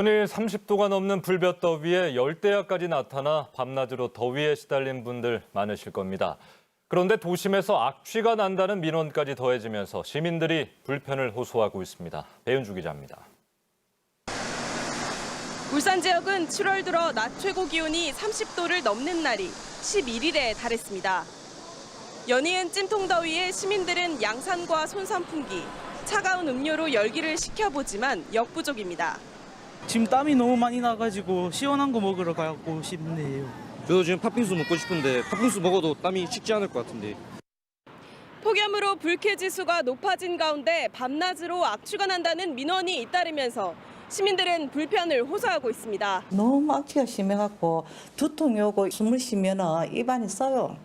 오늘 30도가 넘는 불볕더위에 열대야까지 나타나 밤낮으로 더위에 시달린 분들 많으실 겁니다. 그런데 도심에서 악취가 난다는 민원까지 더해지면서 시민들이 불편을 호소하고 있습니다. 배윤주 기자입니다. 울산 지역은 7월 들어 낮 최고 기온이 30도를 넘는 날이 11일에 달했습니다. 연이은 찜통더위에 시민들은 양산과 손선풍기, 차가운 음료로 열기를 식혀보지만 역부족입니다. 지금 땀이 너무 많이 나가지고 시원한 거 먹으러 가고 싶네요. 저도 지금 팥빙수 먹고 싶은데 팥빙수 먹어도 땀이 식지 않을 것 같은데 폭염으로 불쾌 지수가 높아진 가운데 밤낮으로 악취가 난다는 민원이 잇따르면서 시민들은 불편을 호소하고 있습니다. 너무 악취가 심해갖고 두통이 오고 숨을 쉬면 입안이 써요.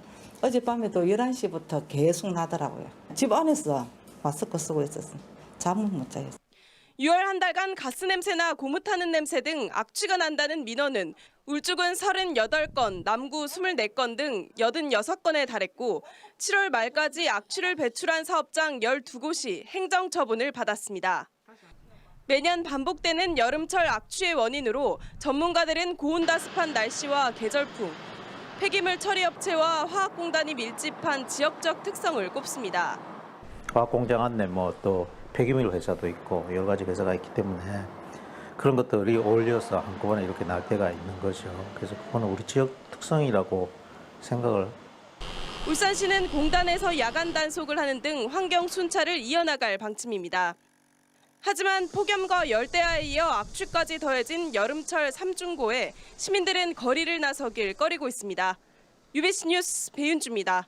어젯밤에도 11시부터 계속 나더라고요. 집 안에서 마스크 쓰고 있었어. 잠을 못 자겠어. 6월 한 달간 가스 냄새나 고무 타는 냄새 등 악취가 난다는 민원은 울주군 38건, 남구 24건 등 86건에 달했고 7월 말까지 악취를 배출한 사업장 12곳이 행정 처분을 받았습니다. 매년 반복되는 여름철 악취의 원인으로 전문가들은 고온다습한 날씨와 계절풍, 폐기물 처리업체와 화학공단이 밀집한 지역적 특성을 꼽습니다. 화학공장 안에 뭐또 폐기물 회사도 있고 여러 가지 회사가 있기 때문에 그런 것들이 어울려서 한꺼번에 이렇게 날 때가 있는 거죠. 그래서 그거는 우리 지역 특성이라고 생각을 울산시는 공단에서 야간 단속을 하는 등 환경 순찰을 이어나갈 방침입니다. 하지만 폭염과 열대야에 이어 악취까지 더해진 여름철 삼중고에 시민들은 거리를 나서길 꺼리고 있습니다. UBC 뉴스 배윤주입니다.